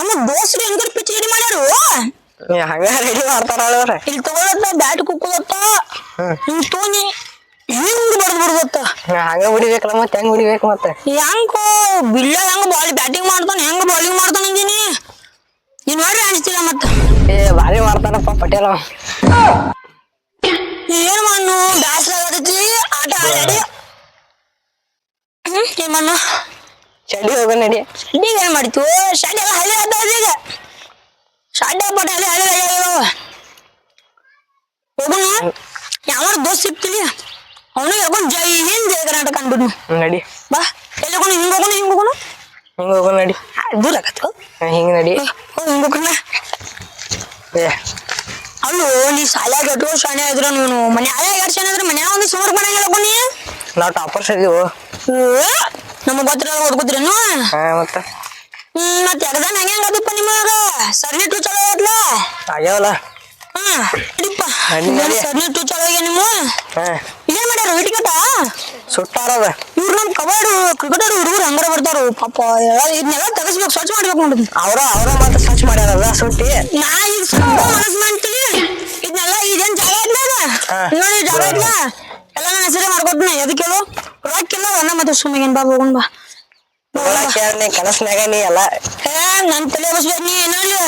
ನಮ್ಮ ದೋಸ್ರು ಹೆಂಗ್ pitch ready ಮಾಡ್ಯಾರು? ಹಂಗ ರೆಡಿ ಮಾಡ್ತಾರ ಅವ್ರ. ಇಲ್ಲಿ ತಗೊಳತ್ತ ಬ್ಯಾಟ್ ಕುಕ್ಕುದತ್ತ ಹಿಂಗ್ ತೋನಿ ಹಿಂಗ್ ಬಡ್ದ್ ಬಿಡ್ದತ್ತ ಹಂಗ ಬಿಡಿಬೇಕಲ್ಲ ಮತ್ತೆ ಹೆಂಗ್ ಬಿಡಿಬೇಕು ಮತ್ತೆ? ಹೆಂಗೋ ಬಿಲ್ಲ ಹೆಂಗ್ ಬಾಲ್ ಬ್ಯಾಟಿಂಗ್ ಮಾಡ್ತಾನೆ ಹೆಂಗ್ ಬಾಲಿಂಗ್ ಮಾಡ್ತಾನ ಅಂದಿನಿ. ನೀನ್ ನೋಡ್ರಿ ಅನಿಸ್ತಿಲ್ಲ ಮತ್ತ. ಏ ಭಾರಿ ಮಾಡ್ತಾನಪ್ಪ ಪಟೇಲ. ಏನ್ ಮಣ್ಣು ಬ್ಯಾಸ್ರ ಆಗತೈತಿ ಆಟ ಆಡಿ ಏನ್ ಮಣ್ಣು? ಚಡಿ ಹೋಗ ನಡಿ. ಈಗ ಏನ್ ಮಾಡ್ತೀವಿ? ಶಾಲೆ ಎಲ್ಲ ಹಳಿ ಅದ ಈಗ. ಶಾಲೆ ಪಟ ಹಳ್ಳಿ ಹಳಿ ಆಗ್ಯಾವ ಹೋಗುನು ಯಾವ ದೋಸ್ತ್ ಸಿಗ್ತಿಲಿ ಅವನು ಹೋಗೋಣ ಜೈ ಹಿಂದ್ ಜೈ ಕರ್ನಾಟಕ ಅನ್ಬಿಡ್ನು ನಡಿ. ಬಾ. ಎಲ್ಲಿ ಹೋಗೋಣ? ಹಿಂಗ್ ಹೋಗೋಣ ಹಿಂಗ್ ಹೋಗೋಣ? ಹಿಂಗ ಹೋಗೋಣ ನಡಿ. ದೂರ ಆಗತ್ತು ಹಿಂಗ್. ನಡಿ. ಹಿಂಗ್ ಹೋಗೋಣ ಅಲ್ಲೋ ನೀ ಶಾಲ್ಯಾಗ ಎಷ್ಟೋ ಶಾಣೆ ಆದ್ರು ನೀನು ಮನೆ ಆಯಾಗ ಎರಡು ಶಾಣೆ ಆದ್ರೆ ಮನ್ಯಾಗ ಒಂದು ಸುಮಾರು ಮಾಡಂಗಿಲ್ಲ ನೀ ನಾವು ಟಾಪರ್ಸ್ ಇದೀವು ನಮಗ್ ಗೊತ್ತಿರಲ್ಲ ಓದ್ಕೋತಿರೇನು ಹಾ ಮತ್ತ? ಹ್ಮ್ ಮತ್ತೆ ಎಕ್ಸಾಮ್ ಹೆಂಗ ಅದಪ್ಪ ನಿಮಗ ಟು ಚಲೋ ಐತ್ಲ ಆಗ್ಯಾವಲ್ಲ. ಹಾ ನಡಿಪ್ಪ. ಚಲೋ ಆಗ್ಯ ನಿಮ್ಮ? ಹಾ. ಏನ್ ಮಾಡ್ಯಾರ ವಿಟಿಕಟ ಸುಟ್ಟಾರದ ಇವ್ರು ನಮ್ ಕಬಾಡು ಕ್ರಿಕೆಟರ್ ಹುಡುಗರು ಹಂಗಾರ ಬರ್ತಾರು. ಪಾಪ ಎಲ್ಲ- ಇದನ್ನೆಲ್ಲ ತಗಸ್ಬೇಕು ಸ್ವಚ್ಛ ಮಾಡ್ಬೇಕು ಅವರ ಅವ್ರ ಅವ್ರ ಮಾತ್ರ ಸರ್ಚ್ ಮಾಡ್ಯಾರಲ್ಲ ಸುಟ್ಟಿ? ನಾ ಈಗ ಸ್ವಲ್ಪ ಮನಸ್ ಮಾಡ್ತೀನಿ. ಇದನ್ನೆಲ್ಲ ಇದೇನ್ ಜಾಗ ಐತ್ಲಾಗ ಹಾ. ನೋಡಿ ಜಾಗ ಐತ್ಲ? ಎಲ್ಲ ನನ್ನ ಹೆಸರೇ ಮಾಡ್ಕೊತೀನಿ ಎದಕ್ಕೆ ಹೇಳು? ರೊಕ್ಕಿಲ್ಲ ಅನ್ನ ಮತ್ತೆ ಸುಮ್ಮಿಗೆ ಬಾ ಹೋಗೋಣ ಬಾ. ನೀ ಕನಸ್ನಾಗ ನೀ ಎಲ್ಲ. ಏ ನನ್ ತಲೆ ಬಸ್ಬೇಕು ನೀ ನೋಡಿ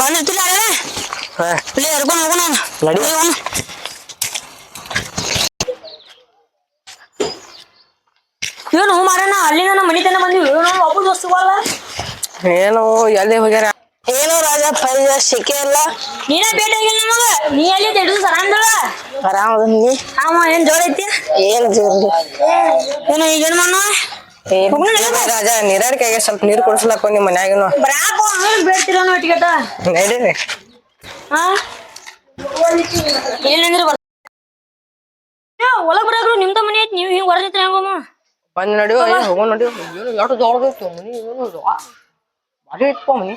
ಬಂದಿರ್ತಿಲ್ಲ ಅಲ್ಲೇ ಹಾ. ಇಲ್ಲಿ ಎರ್ಕೊಂಡು ಹೋಗೋಣ ನಡಿ. ಹೋಗೋಣ. ಏನು ಮಾರಣ ಅಲ್ಲಿಂದ ನಮ್ಮ ಮನಿತನ ಬಂದಿವಿ. ಏನು ಎಲ್ಲಿ ಹೋಗ್ಯಾರ? ಏನು ಪೈದ ಶಿಕೆ ಇಲ್ಲ ನೀನೇ ಭೇಟಿ ಆಗಿಲ್ಲ ನಮಗ ನೀ ಎಲ್ಲಿ ಹಿಡಿದು ಸರಂದಳ ಆರಾಮ ನೀ? ಆಮ ಏನ್ ಜೋರ ಐತಿ? ಏನ್ ಜೋರಿ ಏನು ಈಗ ಏನ್ ರಾಜಾ ನೀರಾಡಿಕೆಗೆ ಸ್ವಲ್ಪ ನೀರ್ ಕುಡಿಸ್ಲಾಕ ನಿಮ್ ಮನ್ಯಾಗನು. ಬ್ರಾಕ್ ಟಿಕೆಟ್ ನಡೀರಿ. ಹಾ ಏನಂದ್ರೆ ಬರ್ ಒಳಗ್ ಬರಾಕ್ರು ನಿಮ್ದ ಮನೆ ಐತಿ ನೀವು ಹಿಂಗ್ ಹೊರಗಿತ್ರ ಹೆಂಗಮ್ಮ ಬಂದ್ ನಡಿಯೋ ಹೋಗೋ ನಡಿಯೋ. ಏನು ಎಷ್ಟು ಮನಿ ಏನು? ಇಟ್ಕೊ ಮನಿ.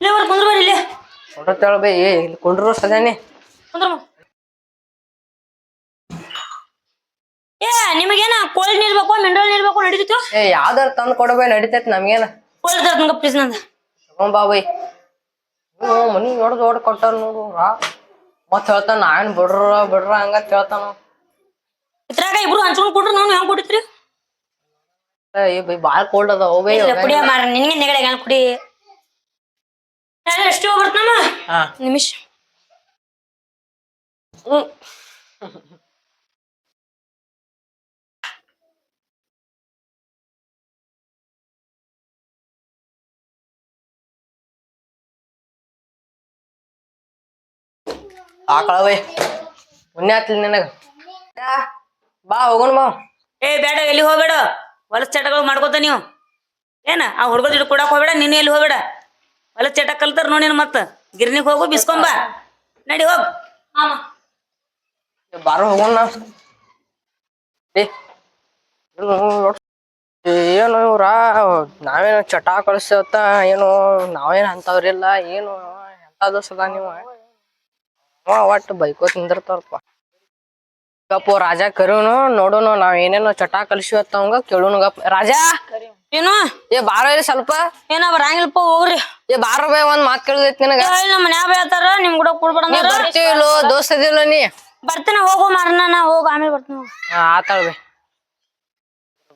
ಇಲ್ಲೇ ಬರ್ ಕುಂದ್ರ ಬರ್ರಿ ಇಲ್ಲೇ. ಬೈ ಏ ಇಲ್ಲಿ ಕುಂಡ್ರು ಸದಾನೆ ಕುಂದ್ರ ಏ ನಿಮಗೇನ ಕೋಳಿ ನೀರ್ ಬೇಕು ಮಿನರಲ್ ನೀರ್ ಬೇಕು ನಡೀತಿತ್ತು ಏ ಯಾವ್ದಾರ ತಂದ್ ಕೊಡಬೇ ನಡಿತೈತಿ ನಮ್ಗೇನ. ಕೋಲ್ಡ್ ತರ್ಕ ಪ್ಲೀಸ್ ನಂದ. ತಗೊಂಬಾ ಬೈ ಹ್ಞೂ ಮನಿ ನೋಡ್ದು ಓಡ್ ಕೊಟ್ಟಾರ ನೋಡು ರಾ. ಮತ್ ಹೇಳ್ತಾನ ನಾನ್ ಬಿಡ್ರ ಬಿಡ್ರ ಹಂಗ ಹೇಳ್ತಾನ. ಇದ್ರಾಗ ಇಬ್ರು ಹಂಚ್ಕೊಂಡ್ ಕೊಟ್ರು ನಾನು ಹೆಂಗ್ ಕೊಡಿತ್ರಿ? ಏ ಬೈ ಬಾಳ ಕೋಲ್ಡ್ ಅದ ಓ ಬೈ ಕುಡಿಯ ಮಾರ ನಿನ್ಗೆ ನೆಗಡೆ ಹೆಂಗ್ ಕುಡಿ? ಎಷ್ಟು ಬರ್ತಮ್ಮ ನಿಮಿಷ. ಆಕಳವೇ ಬೈ. ಪುಣ್ಯ ಆತ್ಲಿ ನಿನಗ. ಯಾ, ಬಾ ಹೋಗೋಣ ಬಾ ಏ ಬೇಡ ಎಲ್ಲಿ ಹೋಗ್ಬೇಡ? ಹೊಲಸ್ ಚಟಗಳು ಮಾಡ್ಕೋತ ನೀವು. ಏನ ಆ ಹುಡುಗದ ಕೊಡಕ್ ಹೋಗ್ಬೇಡ ನೀನು ಎಲ್ಲಿ ಹೋಗ್ಬೇಡ? ಹೊಲಸ್ ಚಟ ಕಲ್ತಾರ ನೋಡಿನ ಮತ್ತ. ಗಿರ್ನಿಗ್ ಹೋಗು ಬಿಸ್ಕೊಂಬ ನಡಿ ಹೋಗ್. ಬಾರ ಹೋಗೋಣ ಏನು ಇವ್ರ? ನಾವೇನು ಚಟ ಕಳಿಸ್ತ ಏನು ನಾವೇನು ಅಂತವ್ರಿಲ್ಲ ಏನು ಎಂತ ಸದಾ ನೀವು? ಒಟ್ಟು ಬೈಕೋ ತಿಂದಿರ್ತಾರಪ್ಪ ಗಪ್ಪ ರಾಜ ಕರೀನು ನೋಡೋನು ನಾವ್ ಏನೇನೋ ಚಟ ಕಲಿಸಿವತ್ತ ಅವಂಗ ಕೇಳೋನು ಗಪ್ಪ ರಾಜ! ಏನು? ಏ ಬಾರೋ ಇಲ್ಲಿ ಸ್ವಲ್ಪ. ಏನ ಬರಂಗಿಲ್ಲಪ್ಪ ಹೋಗ್ರಿ. ಏ ಬಾರೋ ಬೈ ಒಂದ್ ಮಾತ್ ಕೇಳಿದೈತಿ ನಿನಗ. ನಮ್ಮ ಮನ್ಯಾಗ ಹೇಳ್ತಾರ ನಿಮ್ ಕೂಡ ಕೂಡ್ಬೇಡ ನೀ ಬರ್ತೀವಿಲ್ಲೋ ದೋಸ್ತ ಇದಿಲ್ಲ ನೀ? ಬರ್ತೀನಿ ಹೋಗು ಮಾರನ ನಾ ಹೋಗ ಆಮೇಲೆ ಬರ್ತೀನಿ ಹೋಗು. ಆತಾಳ ಬೈ.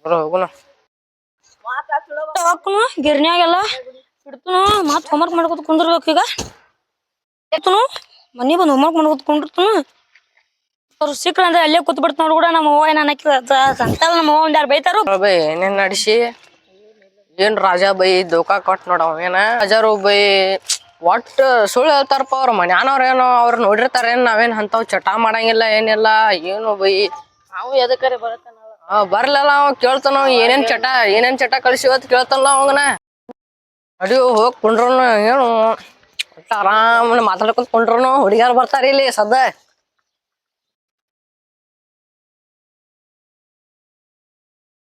ಬರೋ ಹೋಗುಣ ಹೋಗ್ತನು ಗಿರ್ನ್ಯಾಗೆಲ್ಲ. ಇಡ್ತನು ಮತ್ ಹೋಮ್ವರ್ಕ್ ಮಾಡ್ಕೊತ ಕುಂದಿರ್ಬೇಕು ಈಗ. ಎತ್ತನು ಮನೆ ಬಂದು ಹೋಮ್ವರ್ಕ್ ಮಾಡ್ಕೊತ ಕುಂಡಿರ್ತನು ಅವ್ರು ಸಿಕ್ಕಂದ್ರೆ ಅಂದ್ರೆ ಅಲ್ಲೇ ಕೂತ್ ಬಿಡ್ತ ನೋಡ್ ಕೂಡ ನಮ್ಮ ಅವ್ವ ಏನ ಅನ್ನಕ್ಕೆ ಅಂತ ನಮ್ಮ ಅವ್ವ ಒಂದ್ಯಾರು ಬೈತಾರು. ಬೈ ಏನೇನ್ ನಡ್ಸಿ. ಏನ್ ರಾಜಾ ಬೈ ದೋಖಾ ಕೊಟ್ ನೋಡ ಏನ? ರಾಜಾರು ಬೈ ಒಟ್ಟು ಸುಳ್ಳು ಹೇಳ್ತಾರಪ್ಪ ಅವ್ರ ಮನ್ಯಾನವ್ರ ಏನೋ ಅವ್ರ ನೋಡಿರ್ತಾರ ಏನ್ ನಾವೇನ್ ಅಂತಾವ್ ಚಟಾ ಮಾಡಂಗಿಲ್ಲ ಏನಿಲ್ಲ ಏನು ಬೈ? ನಾವು ಎದಕ್ಕರೆ ಬರತ್ತ ಆ, ಬರ್ಲಲ್ಲ ಅವ ಕೇಳ್ತಾನ ಏನೇನ್ ಚಟ ಏನೇನ್ ಚಟ ಕಳ್ಸಿವತ್ ಕೇಳ್ತಾನಲ್ಲ ಅವಂಗನ ಅಡಿಯೋ ಹೋಗ್ ಕುಂಡ್ರನು ಏನು? ಆರಾಮ ಆರಾಮ್ ಮಾತಾಡ್ಕೊಂತ ಕುಂಡ್ರನು ಹುಡುಗ್ಯಾರ ಬರ್ತಾರ ಇಲ್ಲಿ ಸದ್ದ.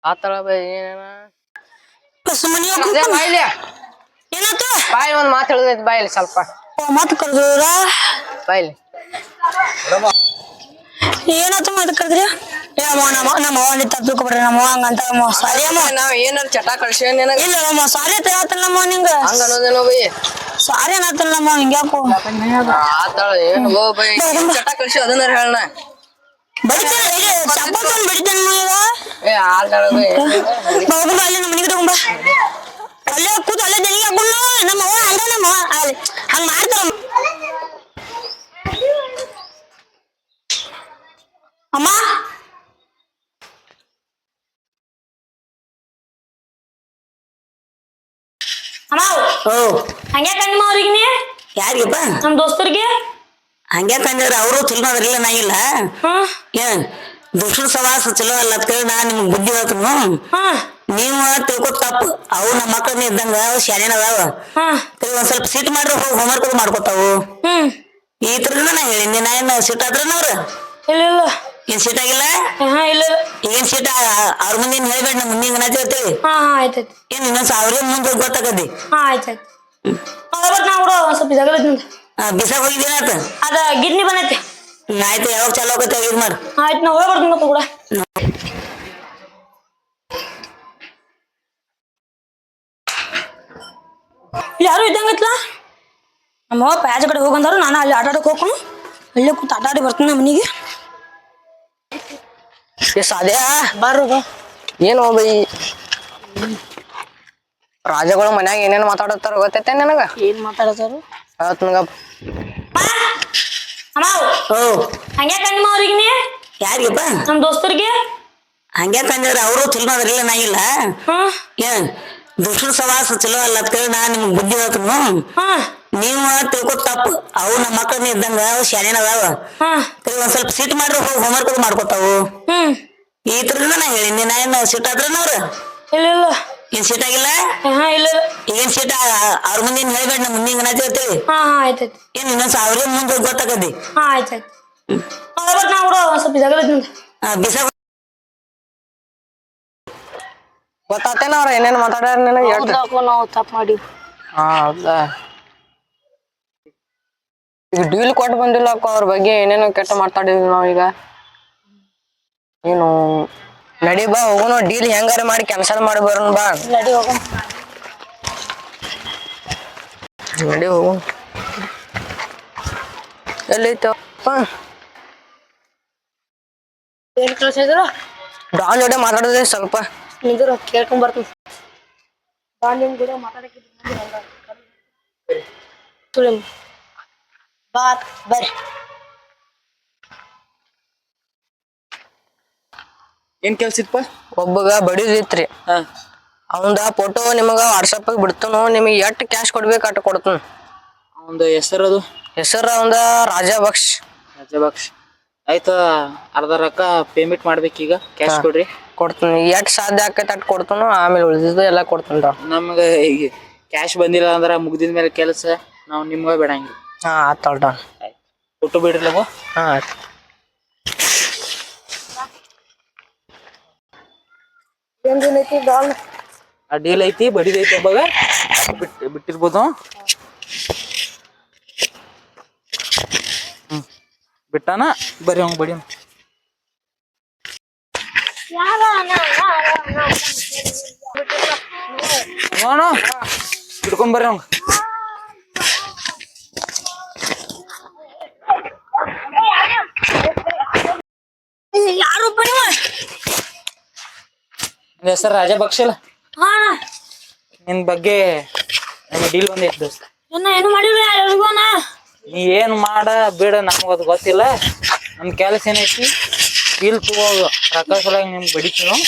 ಆತರ ಬೈ ಏನೇನ? ಸುಮ್ಮನೆ ಬಾಯ್ಲಿ. ಏನಾತ ಬಾಯ್ ಒಂದ್ ಮಾತು ಹೇಳಿದ್ ಬಾಯ್ಲಿ ಸ್ವಲ್ಪ. ಮಾತು ಕರ್ದ್ರ ಬಾಯ್ಲಿ ಏನಾತ ಮಾತು ಕರ್ದ್ರಿ ಏ ಅಮ್ಮ ನಮ್ಮ ನಮ್ಮ ಅವ್ವ ಅಂತ ತಿಳ್ಕೊಬಿಡ್ರಿ ನಮ್ಮ ಅವ್ವ ಹಂಗಂತ ಸಾರಿ ಅಮ್ಮ. ನಾವ್ ಏನಾರ ಚಟ ಕಳ್ಸೇವ್ ನಿನಗ? ಇಲ್ಲ ಅಮ್ಮ ಸಾರಿ ಅಂತ ಹೇಳ್ತಾನಮ್ಮ ನಿಂಗ. ಹಂಗ ಅನ್ನೋದೇನೋ ಬೈ. ಸಾರಿ ಅನ್ನತ್ತಲ್ಲಮ್ಮ ಹಿಂಗ್ಯಾಕೋ? ಆತಾಳ ಏನು ಗೋ ಬೈ. ಚಟ ಕಳ್ಸಿ ಅದನ್ನ ಹೇಳಣ ಚಪ್ಪಲ್ ತಂದ್ ಬಡಿತಾನ ಈಗ ಏ ಆತಾಳ ಬೈ ಬಾಬು ಬಾ ಅಲ್ಲಿ ನಮ್ಮ ಮನೆಗೆ ತಗೊಂಬ ಅಲ್ಲೇ ಕೂತು ಅಲ್ಲೇ ದನಿಗೆ ಹಾಕೊಂಡು ನಮ್ಮ ಅವ್ವ ಹಂಗ ನಮ್ಮ ಅವ್ವ ಅಲ್ಲಿ ಹಂಗ ಮಾಡ್ತಾರ ಅಮ್ಮ ಅಮ್ಮ ಓ ಹಂಗೆ ಕಣ್ಣಿಮ ಅವ್ರಿಗೆ ನೀ ಯಾರಿಗಪ್ಪ ನಮ್ಮ ದೋಸ್ತರಿಗೆ ಹಂಗೆ ಕಂದ್ರೆ ಅವರು ಚಲೋ ಅದ್ರಿಲ್ಲ ನಾ ಇಲ್ಲ. ಏನ್ ದುಷ್ಟ ಸವಾಸ ಚಲೋ ಅಲ್ಲ ಅಂತ ಹೇಳಿ ನಾ ನಿಮ್ಗೆ ಬುದ್ಧಿ ಹೇಳ್ತನು. ನೀವು ತಿಳ್ಕೊತ್ ತಪ್ಪು. ಅವು ನಮ್ಮ ಮಕ್ಕಳನ್ನ ಇದ್ದಂಗ ಶಾಲೆನ ಅದಾವ. ಒಂದ್ ಸ್ವಲ್ಪ ಸಿಟ್ ಮಾಡ್ರ ಹೋಗಿ ಹೋಮ್ವರ್ಕ್ ಮಾಡ್ಕೊತಾವು. ಈ ತರನ ನಾ ಹೇಳಿನಿ ನಾ ಏನ್ ಸಿಟ್ ಆದ್ರನವ್ರ ಇಲ್ಲ ಏನ್ ಸೀಟ್ ಆಗಿಲ್ಲ? ಏನ್ ಸೀಟ್ ಅವ್ರ ಮುಂದೆ ಏನ್ ಹೇಳ್ಬೇಡ ನಮ್ಮ ಮುಂದೆ ಹಿಂಗ ಹೇಳ್ತೀವಿ ಏನ್ ಇನ್ನೊಂದ್ ಸಾವಿರ ಮುಂದೆ ಗೊತ್ತಾಗದಿ? ಒಂದ್ ಸ್ವಲ್ಪ ಜಗಳ ಬಿಸಾಕ್ ಹೋಗಿದ್ದೀನಾತ ಅದ ಗಿಡ್ನಿ ಬಂದೈತಿ. ಆಯ್ತು ಯಾವಾಗ ಚಾಲು ಆಗತ್ತೆ ಇದು ಮಾಡು. ಆಯ್ತು ನಾ ಹೋಗಿ ಬರ್ತೀನಿ ಮತ್ತೆ ಕೂಡ ಯಾರು ಇದ್ದಂಗೈತ್ಲ ನಮ್ಮ ಪ್ಯಾಜ್ ಕಡೆ ಹೋಗಂದಾರು ನಾನು ಅಲ್ಲಿ ಆಟ ಆಡಕ್ಕೆ ಹೋಗ್ಕೊಂಡು ಅಲ್ಲೇ ಕೂತು ಆಟ ಆಡಿ ಬರ್ತೀನಿ ನಮ್ಮ ಮನೆಗೆ. ಏ ಅದೇ ಬಾರು ಏನು ಬೈ? ರಾಜಗಳು ಮನ್ಯಾಗ ಏನೇನ್ ಮಾತಾಡತ್ತಾರ ಗೊತ್ತೈತೆ ನನಗ? ಏನ್ ಮಾತಾಡತಾರು ಅವತ್ ನನಗ ಅಮ್ಮ ಓ ಹಂಗೆ ಕಣ್ಣಿಮ ಅವ್ರಿಗೆ ನೀ? ಯಾರಿಗಪ್ಪ? ನಮ್ಮ ದೋಸ್ತರಿಗೆ? ಹಂಗೆ ಕಂದ್ರೆ ಅವರು? ಚಲೋ ಅದ್ರಿಲ್ಲ ನಾ ಇಲ್ಲ. ಹಾ. ಏನ್ ದುಷ್ಟ ಸವಾಸ ಚಲೋ ಅಲ್ಲ ಅಂತ ಹೇಳಿ ನಾ ನಿಮ್ಗೆ ಬುದ್ಧಿ ಹೇಳ್ತನು. ಹಾ. ನೀವು ತಿಳ್ಕೊ ತಪ್ಪು. ಅವು ನಮ್ಮ ಮಕ್ಕಳನ್ನ ಇದ್ದಂಗ ಅವು ಶಾಲೆನ ಅದಾವ. ಹಾ. ಕರೆ ಒಂದ್ ಸ್ವಲ್ಪ ಸಿಟ್ ಮಾಡ್ರಿ ಹೋಗಿ ಹೋಮ್ವರ್ಕ್ ಮಾಡ್ಕೊತಾವು. ಹ್ಮ್. ಈ ತರನ ನಾ ಹೇಳಿನಿ. ನಾ ಏನ್ ಸಿಟ್ ಆದ್ರನ ಅವ್ರ? ಇಲ್ಲ ಇಲ್ಲ. ಏನ್ ಸೀಟ್ ಆಗಿಲ್ಲ? ಹಾ ಇಲ್ಲ. ಏನ್ ಸೀಟ್ ಅವ್ರ ಮುಂದೆ ಏನ್ ಹೇಳ್ಬೇಡ ನಮ್ಮ ಮುಂದೆ ಹಿಂಗ ಹೇಳ್ತೇವಿ ಹಾ ಹಾ ಆಯ್ತಾಯ್ತು ಏನ್ ಇನ್ನೊಂದ್ ಸಾವಿರ ಮುಂದೆ ಗೊತ್ತಾಗದಿ ಹಾ ಆಯ್ತಾಯ್ತು ಬರ್ತ ನಾ ಬಿಡು ಒಂದ್ ಸ್ವಲ್ಪ ಜಗಳ ಬಿಸ ಗೊತ್ತಾತೇನ ಅವ್ರ ಏನೇನ್ ಮಾತಾಡ್ಯಾರ ನಿನಗ? ಎಷ್ಟ್ ನಾವು ತಪ್ಪು ಮಾಡಿ ಹಾ ಹೌದಾ? ಈಗ ಡೀಲ್ ಕೊಟ್ಟು ಬಂದಿಲ್ಲ ಅಕ್ಕ ಅವ್ರ ಬಗ್ಗೆ ಏನೇನೋ ಕೆಟ್ಟ ಮಾತಾಡಿದ್ವಿ ನಾವೀಗ. ಏನು ನಡಿ ಬಾ ಹೋಗೋಣ ಡೀಲ್ ಹೆಂಗಾರ ಮಾಡಿ ಕ್ಯಾನ್ಸಲ್ ಮಾಡಿ ಬರೋಣ ಬಾ. ನಡಿ ಹೋಗೋಣ ನಡಿ ಹೋಗೋಣ ಎಲ್ಲೈತಪ್ಪ ಏನ್ ಡಾನ್ ಜೋಡಿ ಸ್ವಲ್ಪ. ನಿಂದ್ರು ಕೇಳ್ಕೊಂಡ್ ಬರ್ತೀನಿ. ಕೂಡ ಮಾತಾಡಕ್ಕೆ ತುಳಿ ಬಾ ಬರ್ರಿ ಏನ್ ಕೆಲ್ಸ ಇತ್ತಪ್ಪ ಒಬ್ಬಗ ಬಡಿದಿತ್ರಿ. ಅವಂದ ಫೋಟೋ ನಿಮಗ ವಾಟ್ಸಪ್ ಬಿಡ್ತನು ನಿಮಗೆ ಎಷ್ಟು ಕ್ಯಾಶ್ ಕೊಡ್ಬೇಕು ಅಟ್ ಕೊಡ್ತನು. ಹೆಸರು ಅದು? ಹೆಸರು ಅವಂದ ರಾಜಾಬಕ್ಷ್ ರಾಜಭಕ್ಷ. ಆಯ್ತು ಅರ್ಧ ರೊಕ್ಕ ಪೇಮೆಂಟ್ ಮಾಡ್ಬೇಕೀಗ ಕ್ಯಾಶ್ ಕೊಡ್ರಿ. ಕೊಡ್ತೀನಿ ಎಷ್ಟು ಸಾಧ್ಯ ಆಕೈತೆ ಅಟ್ ಕೊಡ್ತನು ಆಮೇಲೆ ಉಳಿದಿದ್ದು ಎಲ್ಲ ಕೊಡ್ತೀನಿ ನಮ್ಗೆ ಈಗ ಕ್ಯಾಶ್ ಬಂದಿಲ್ಲ ಅಂದ್ರೆ ಮುಗ್ದಿದ ಮೇಲೆ ಕೆಲಸ ನಾವು ನಿಮ್ಗೆ ಬೇಡಂಗಿಲ್ಲ. ಹಾ ಆತ್ ಆಯ್ತು. ಫೋಟೋ ಬಿಡ್ರಿ ನಾವು ಹಾ ಆಯ್ತು ಆ ಡೀಲ್ ಐತಿ ಬಡಿದ ಐತಿ ಒಬ್ಬಗ. ಬಿಟ್ ಬಿಟ್ಟಿರ್ಬೋದು. ಹ್ಮ್. ಬಿಟ್ಟಾನ? ಬರ್ರಿ ಹಂಗ ಬಡಿ ನೋಡ. ಹಿಡ್ಕೊಂಡ್ ಬರ್ರಿ ಹಂಗ ಯಾರು ಬನ್ನಿ ನಿನ್ ಹೆಸರು ರಾಜ ಅಲ್ಲ ಹಾ ನಿನ್ ಬಗ್ಗೆ ನಮಗೆ ಡೀಲ್ ಬಂದೈತಿ ದೋಸ್ತ. ಇನ್ನ ಏನು ಮಾಡಿಲ್ಲ ಎಲ್ಗೋನ ನೀ ಏನ್ ಮಾಡ ಬಿಡ ನಮ್ಗ ಅದು ಗೊತ್ತಿಲ್ಲ. ನಮ್ ಕೆಲಸ ಏನೈತಿ ಡೀಲ್ ತಗೋದು ರೊಕ್ಕ ಒಳಗ ನಿಮ್ಗೆ ಬಡಿತೀವಿ ನಾವು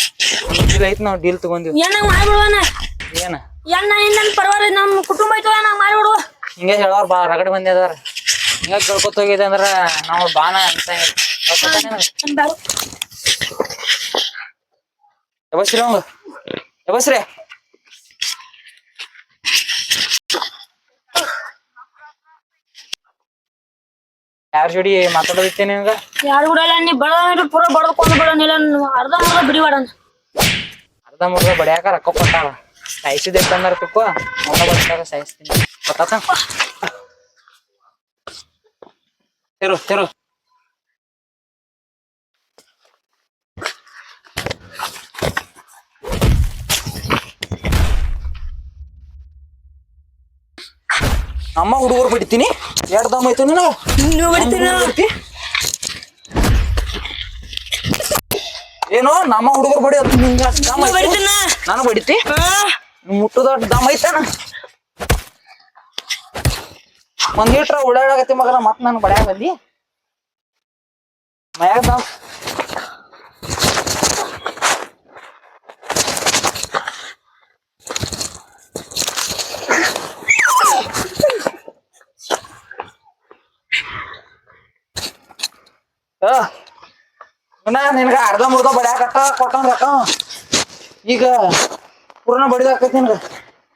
ಡೀಲ್ ಐತಿ ನಾವು ಡೀಲ್ ತಗೊಂಡಿವಿ ಏನಂಗ್ ಮಾಡ್ಬಿಡುವನ ಏನ? ಎನ್ನ ಇನ್ನ ಪರವಾರ ನಮ್ಮ ಕುಟುಂಬ ಐತವ ನಂಗ್ ಮಾಡ್ಬಿಡುವ ಹಿಂಗೆ ಹೇಳೋರ್ ಬಾ ರಗಡೆ ಮಂದಿ ಅದಾರ. ಹಿಂಗ ಕೇಳ್ಕೊತ ಹೋಗಿದೆ ಅಂದ್ರ ನಾವು ಬಾನ ಅಂತ ಯಾವಸ್ರಿ ಅವಂಗ ಯಾವಸ್ರಿ ಯಾರ ಜೋಡಿ ಮಾತಾಡೋದಿತ್ತೆ ನಿನಗ ಯಾರು ಕೂಡ ನೀ ಬಡ ಪೂರ ಬಡದ್ಕೊಂಡು ಬಿಡೋನಿಲ್ಲ ಅರ್ಧ ಅರ್ಧ ಬಿಡಿಬೇಡ ಅರ್ಧ ಮುರ್ಧ ಬಡಿಯಾಕ ರೊಕ್ಕ ಕೊಟ್ಟಾಳ. ಸಾಯಿಸಿದೆ ತಂದಾರ ತಿಕ್ಕೋ. ಅವನ ಬರ್ತಾರ ಸಾಯಿಸ್ತೀನಿ. ಗೊತ್ತಾತ? ತೆರೋ ತೆರು. ನಮ್ಮ ಹುಡುಗರು ಬಿಡ್ತೀನಿ. ಎರಡು ದಮ್ ಐತೆ ಏನೋ ನಮ್ಮ ಹುಡುಗರು ಬಡಿ ಅದು ನಿಂಗೆ ದಮ್ ಐತೆ ನಾನು ಬಡಿತಿ. ಮುಟ್ಟದ ದಮ್ ಐತನ ಒಂದ್ ಲೀಟ್ರ ಉಳ್ಳಾಗತ್ತಿ ಮಗನ ಮತ್ ನನ್ ಬಡ್ಯಾಗ ಬಂದಿ. ಮಯಾಗ ದಮ್ ಆ, ಇನ್ನ ನಿನಗ ಅರ್ಧ ಮುರ್ಧ ಬಡ್ಯಾಕತ್ತ ಕೊಟ್ಟಂಗ ರೊಕ್ಕ. ಈಗ ಪೂರ್ಣ ಬಡಿದಾಕೈತಿ ನಿನಗ.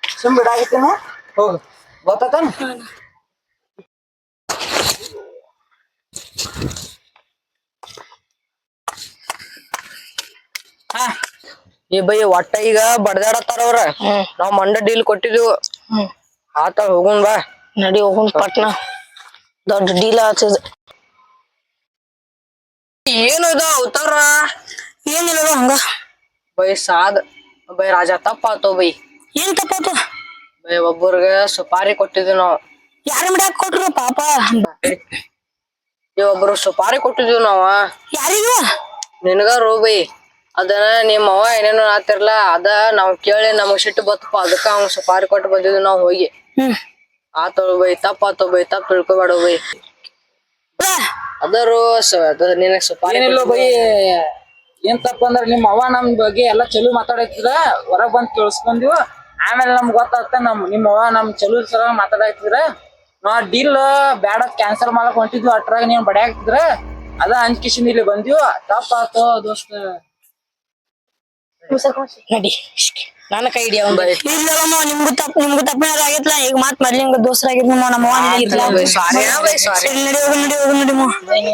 ಸುಮ್ ಬಿಡಾಕತ್ತೇನ? ಹೋಗು ಗೊತ್ತಾತನ? ಹಾ ಈ ಬೈ ಒಟ್ಟ ಈಗ ಬಡ್ದಾಡತ್ತಾರ ಅವ್ರ. ನಾವ್ ಮಂಡ ಡೀಲ್ ಕೊಟ್ಟಿದ್ವು. ಹ್ಮ್. ಆತ ಹೋಗುನ್ ಬಾ. ನಡಿ ಹೋಗುನ್ ಪಟ್ನ. ದೊಡ್ಡ ಡೀಲ್ ಆಗ್ತದ ಏನು ಇದು ಅವತಾರ? ಏನಿಲ್ಲ ಹಂಗ. ಬೈ ಸಾದ್ ಬೈ ರಾಜ ತಪ್ಪಾತು ಬೈ. ಏನ್ ತಪ್ಪಾತು? ಬೈ ಒಬ್ಬರ್ಗ ಸುಪಾರಿ ಕೊಟ್ಟಿದ್ವಿ ನಾವು. ಯಾರ ಮಡ್ಯಾಕ ಕೊಟ್ರು ಪಾಪ? ಒಬ್ರು ಸುಪಾರಿ ಕೊಟ್ಟಿದ್ವಿ ನಾವ. ನಿನಗ ನಿನಗಾರು ಬೈ. ಅದನ್ನ ನಿಮ್ಮ ಅವ ಏನೇನೋ ಆತಿರ್ಲ ಅದ ನಾವ್ ಕೇಳಿ ನಮಗ್ ಸಿಟ್ಟು ಬತ್ತಪ್ಪ ಅದಕ್ಕ ಅವ್ ಸುಪಾರಿ ಕೊಟ್ಟು ಬಂದಿದ್ವಿ ನಾವ್ ಹೋಗಿ. ಆತೋ ಬೈ ತಪ್ಪಾತೋ ಬೈ ತಪ್ಪ ತಿಳ್ಕೊಬೇಡ ಬೈ. ಅದರು ನಿನಗ್ ಸ್ವಲ್ಪ ಏನಿಲ್ಲ ಬೈ ಏನ್ ತಪ್ಪ ಅಂದ್ರ ನಿಮ್ಮ ಅವ್ವ ನಮ್ ಬಗ್ಗೆ ಎಲ್ಲಾ ಚಲೋ ಮಾತಾಡತ್ತಿದ್ರ ಹೊರಗ್ ಬಂದ್ ಕೇಳಿಸ್ಕೊಂದಿವ ಆಮೇಲೆ ನಮ್ಗ್ ಗೊತ್ತಾಗ್ತ ನಮ್ ನಿಮ್ಮ ಅವ್ವ ನಮ್ ಚಲೋ ಸಲ ಮಾತಾಡತ್ತಿದ್ರ ನಾ ಡೀಲ್ ಬ್ಯಾಡ ಕ್ಯಾನ್ಸಲ್ ಮಾಡಕ್ ಹೊಂಟಿದ್ವಿ ಅಟ್ರಾಗ ನೀವ್ ಬಡ್ಯಾಕ್ತಿದ್ರ ಅದ ಅಂಜ್ಕಿಶಿಂದ ಇಲ್ಲಿ ಬಂದಿವ. ತಪ್ಪಾತು ದೋಸ್ತ. ನಡಿ ನನ್ನ ಕೈ ಹಿಡಿಯ ಇಲ್ಲಮ್ಮ ನಿಮ್ಗೂ ತಪ್ಪ ನಿಮ್ಗೂ ತಪ್ಪಿನಾರ ಆಗೈತ್ಲ ಈಗ ಮಾತ್ ಮೊದ್ಲು ನಿಮ್ಗೆ ದೋಸ್ರಾಗಿದ್ ನಮ್ಮ ನಮ್ಮ ಅವ್ವ ಸಾರಿ ಸಾರಿ. ಸರಿ, ನಡಿ ಹೋಗು ನಡಿ ಹೋಗು ನಡಿ